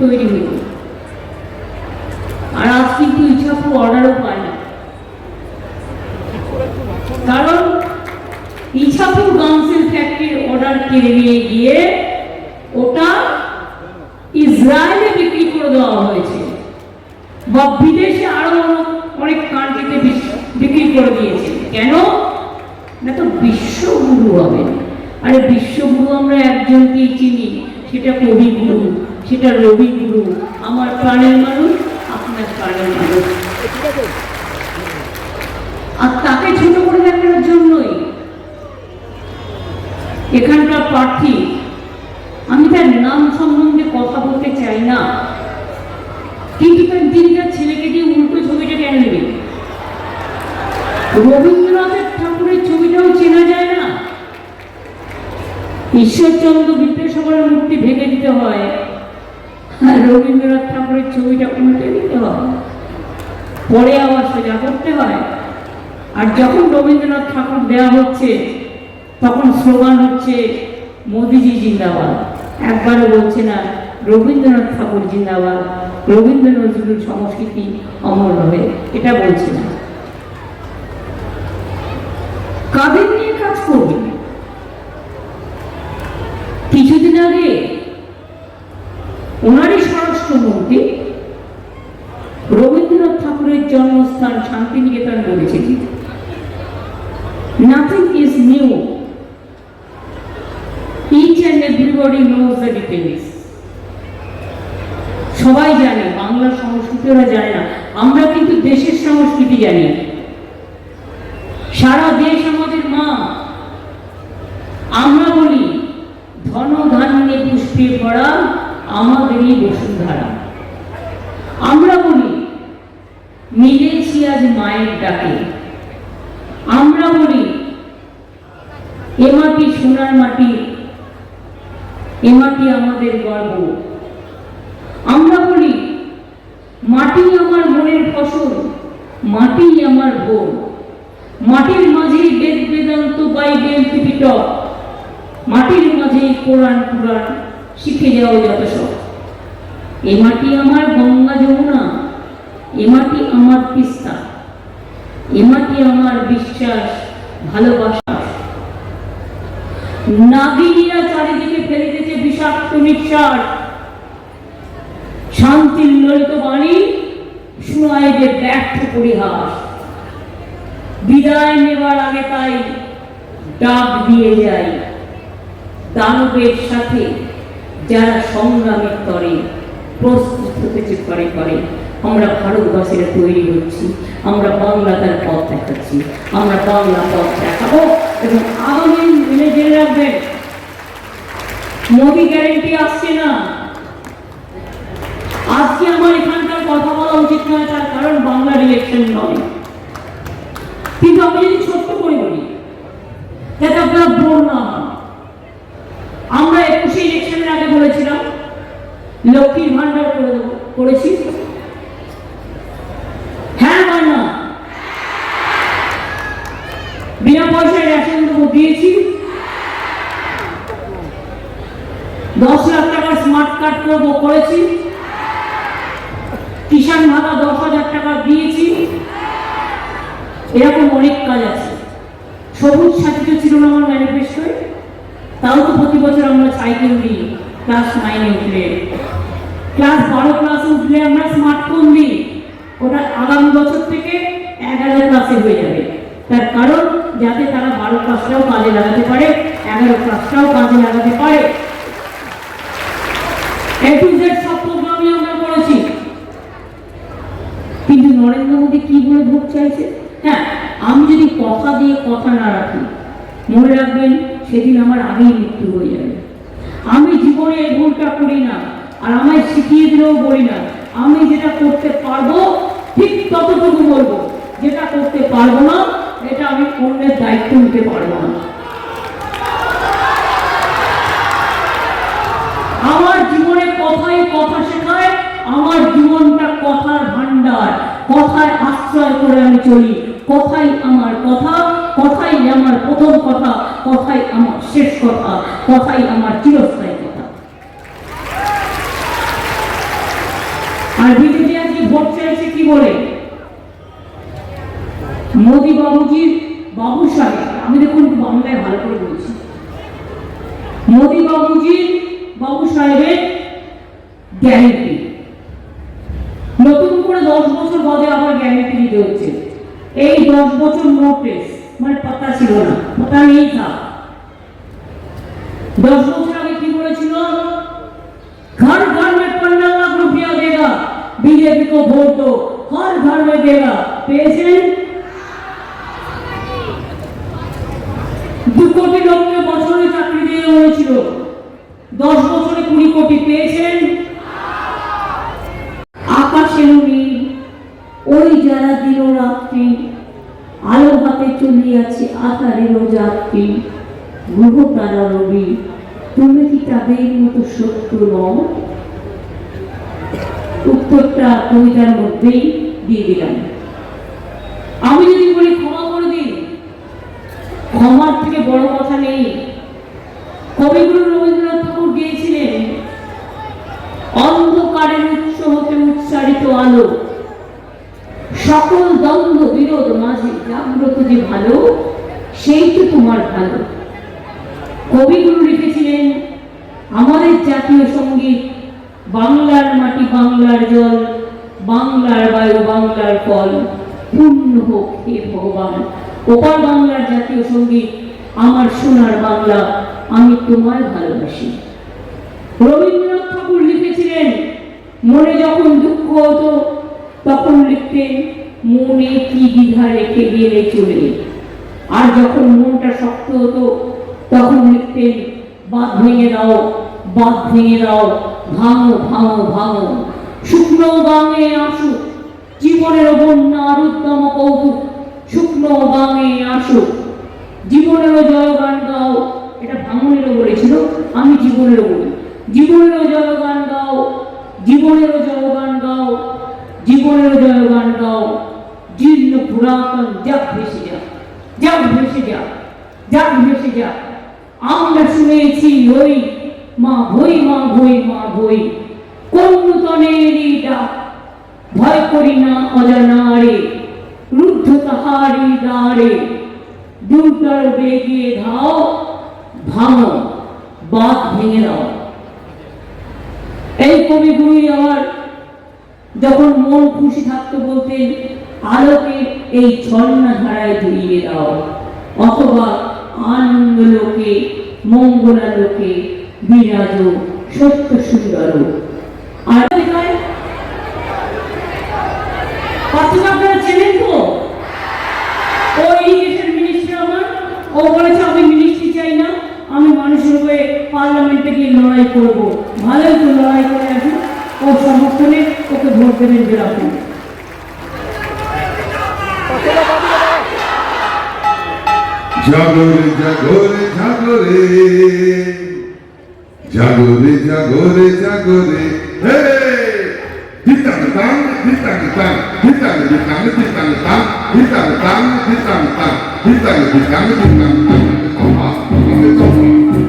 তৈরি আর না। কারণ ইছাপুর গাউন্সিল ফ্যাক্টরির অর্ডার কেড়ে নিয়ে গিয়ে ওটা ইসরায়েলে বিক্রি করে দেওয়া হয়েছে বা বিদেশে আরও অনেক বিক্রি করে দিয়েছে। কেন? না তো বিশ্বগুরু হবে। আরে বিশ্বগুরু আমরা একজনকেই চিনি, সেটা কবিগুরু, সেটা রবিগুরু। আমার প্রাণের মানুষ, আপনার প্রাণের মানুষ। আর তাকে ছোট করে দেখানোর জন্যই এখানকার প্রার্থী, আমি তার নাম সম্বন্ধে কথা বলতে চাই না। কিন্তু তার তার ছেলেকে দিয়ে উল্টো ছবিটা কেন নেবে? রবীন্দ্রনাথের ঠাকুরের ছবিটাও চেনা যায় না। ঈশ্বরচন্দ্র বিদ্যাসাগরের মূর্তি ভেঙে দিতে হয়। আর রবীন্দ্রনাথ ঠাকুরের ছবিটা উল্টে দিতে হয়। পরে আবার সোজা করতে হয়। আর যখন রবীন্দ্রনাথ ঠাকুর দেওয়া হচ্ছে, তখন স্লোগান হচ্ছে, মোদিজি জিন্দাবাদ। একবারও বলছে না, রবীন্দ্রনাথ ঠাকুর জিন্দাবাদ। রবীন্দ্র নজরুল সংস্কৃতি অমর হবে এটা বলছে না। Everybody knows the details. সবাই জানে, বাংলার সংস্কৃতি ওরা জানে না। আমরা কিন্তু দেশের সংস্কৃতি জানি। সারা দেশ আমাদের মা। আমরা বলি ধন ধান্যে পুষ্পে ভরা আমাদেরই বসুন্ধরা। আমরা বলি, মিলেছি আজ মায়ের ডাকে। আমরা বলি, এ মাটি সোনার মাটি এ মাটি আমাদের গর্ব। আমরা বলি, মাটি আমার মনের ফসল, মাটি আমার ভোর মাটির মাঝে বেদ বেদান্ত বাইবেল ত্রিপিটক। মাটির মাঝে কোরআন পুরাণ শিখে যাও যত সব। এ মাটি আমার গঙ্গা যমুনা, এ মাটি আমার তিস্তা, এ মাটি আমার বিশ্বাস, ভালোবাসা। নাগিনীরা চারিদিকে ফেলিতেছে বিষাক্ত নিঃশ্বাস শান্তির ললিত বাণী ব্যর্থ পরিহাস। বিদায় নেবার আগে তাই ডাক দিয়ে যাই। দানবের সাথে যারা সংগ্রামের তরে প্রস্তুত হতেছে করে করে আমরা ভারতবাসীরা তৈরি হচ্ছি, আমরা বাংলা তার পথ দেখাচ্ছি, আমরা বাংলা পথ দেখাবো এবং আগামী দিনে জেনে রাখবেন মোদি গ্যারেন্টি আসছে না। আজকে আমার এখানকার কথা বলা উচিত নয়, তার কারণ বাংলার ইলেকশন নয়। কিন্তু আমি যদি ছোট্ট করে বলি আপনারা বোর না হন আমরা একুশে ইলেকশনের আগে বলেছিলাম লক্ষ্মীর ভান্ডার করে দেবো করেছি হ্যাঁ হয় না বিনা পয়সায় রেশন দেবো দিয়েছি দশ লাখ টাকার স্মার্ট কার্ড করব, করেছি। কিষাণ ভাতা দশ হাজার টাকা দিয়েছি। এরকম অনেক কাজ আছে। সবুজ সাথী তো ছিল না আমার ম্যানিফেস্টোয় তাও তো প্রতি বছর আমরা সাইকেল দিই ক্লাস নাইনে উঠলে। ক্লাস বারো ক্লাসে উঠলে আমরা স্মার্টফোন দিই। ওটা আগামী বছর থেকে এগারো ক্লাসে হয়ে যাবে। তার কারণ, যাতে তারা বারো ক্লাসটাও কাজে লাগাতে পারে, এগারো ক্লাসটাও কাজে লাগাতে পারে। কিন্তু নরেন্দ্র মোদী কি বলে ভোট চাইছে? হ্যাঁ আমি যদি কথা দিয়ে কথা না রাখি, মনে রাখবেন সেদিন আমার আগেই মৃত্যু হয়ে যাবে। আমি জীবনে এই ভুলটা করি না, আর আমায় শিখিয়ে দিলেও বলি না, আমি যেটা করতে পারব, ঠিক ততটুকু বলব। যেটা করতে পারব না, এটা আমি অন্যের দায়িত্ব নিতে পারব না। আমার জীবনে কথায় কথা শেখায়, আমার জীবনটা কথার ভান্ডার কথায় আশ্রয় করে আমি চলি। কথাই আমার কথা, কথাই আমার প্রথম কথা, কথাই আমার শেষ কথা, কথাই আমার চিরস্থায়ী কথা। আর বিজেপি আজকে ভোট চাইছে কি বলে? মোদি বাবুজির বাবু সাহেব। আমি দেখুন বাংলায় ভালো করে বলছি। মোদি বাবুজির বাবু সাহেবের গ্যারেন্টি নতুন করে দশ বছর বাদে আবার গ্যারেন্টি দিতে হচ্ছে। এই দশ বছর নোটিস মানে পাতা ছিল না পাতা নেই তা দশ বছর আগে কি বলেছিল? ঘর ঘর মে পনেরো লাখ রুপিয়া দেগা বিজেপি কো ভোট দো, হর ঘর মে দেগা পেয়েছেন? দু কোটি লোককে বছরে চাকরি দিয়ে হয়েছিল দশ বছরে কুড়ি কোটি পেয়েছে তারা রবি তুমি কি তাদের মতো সত্য উত্তরটা কবিতার মধ্যেই দিয়ে দিলাম। আমি যদি বলি, ক্ষমা করে দিন। ক্ষমার থেকে বড় কথা নেই। কবিগুরু রবীন্দ্রনাথ ঠাকুর গিয়েছিলেন। অন্ধকারের উৎস হতে উচ্চারিত আলো। সকল দ্বন্দ্ব বিরোধ মাঝে জাগ্রত যে ভালো সেই তো তোমার ভালো। কবিগুরু লিখেছিলেন, আমাদের জাতীয় সংগীত, বাংলার মাটি বাংলার জল, বাংলার বায়ু বাংলার ফল, পূর্ণ হোক হে ভগবান। ওপার বাংলার জাতীয় সংগীত, আমার সোনার বাংলা, আমি তোমায় ভালোবাসি। রবীন্দ্রনাথ ঠাকুর লিখেছিলেন, মনে যখন দুঃখ হতো, তখন লিখতেন, মনে কি দ্বিধা রেখে গেলে চলে আর যখন মনটা শক্ত হতো তখন লিখতেন বাদ ভেঙে দাও বাদ ভেঙে দাও, ভাঙো ভাঙো ভাঙো। শুকনো বাঙে আসুক, জীবনের বন্যা রুদ্দম কৌতুক। শুকনো গাঙে আসুক জীবনেরও জয়গান গাও। এটা ভাঙনেরও বলেছিল আমি জীবনেরও বলি জীবনেরও জয়গান গাও জীবনেরও জয়গান গাও জীবনেরও জয়গান গাও। জীর্ণ পুরাতন, যাক ভেসে যাক যাক ভেসে যাক যাক ভেসে যাক। আমরা শুনেছি, ওই মা ভই মা ভই মা ভই কোন ডাক, ভয় করি না অজানারে, রুদ্ধ তাহারি দ্বারে দুর্গার বেগে ধাও, ভাঙো বাদ ভেঙে দাও। এই কবিগুরুই আমার যখন মন খুশি থাকতো বলতেন আলোকে এই ঝর্ণা ধারায় ধুইয়ে দাও, অথবা আনন্দ লোকে মঙ্গলা লোকে বিরাজ সত্য সুন্দর তো? আমি চাই না, আমি মানুষের লড়াই করব। ভালোই তো লড়াই করে আসুন। ও সমর্থনে ওকে ভোট দেবেন বেরাপুর জাগরে জাগরে জাগরে। জাগরে জাগরে জাগরে। হে! দিতাং তাং দিতাং তাং দিতাং দিতাং দিতাং তাং দিতাং তাং দিতাং তাং দিতাং দিতাং দিতাং তাং কমা আবে কমা,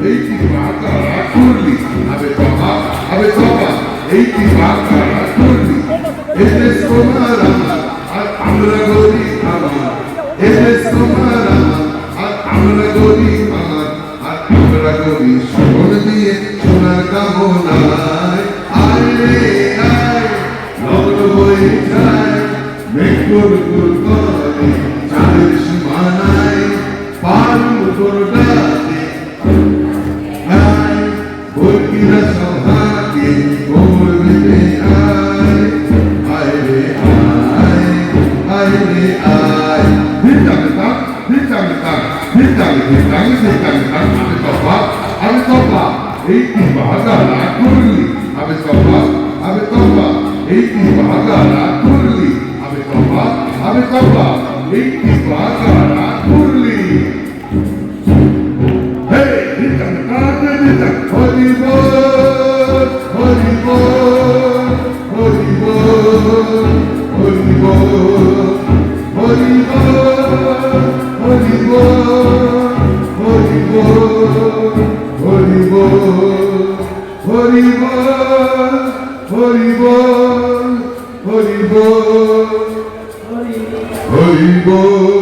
এই কি বাকা করলি আবে কমা আবে কমা, এই কি বাকা কবা আমি কবা এই কি বাগালা করলি আমি কবা আমি কবা এই কি বাগালা করলি আমি কবা আমি কবা এই কি বাগালা করলি Hey, Nitang Kaka Nitang Holy Bol, বল হরি বল হরি বল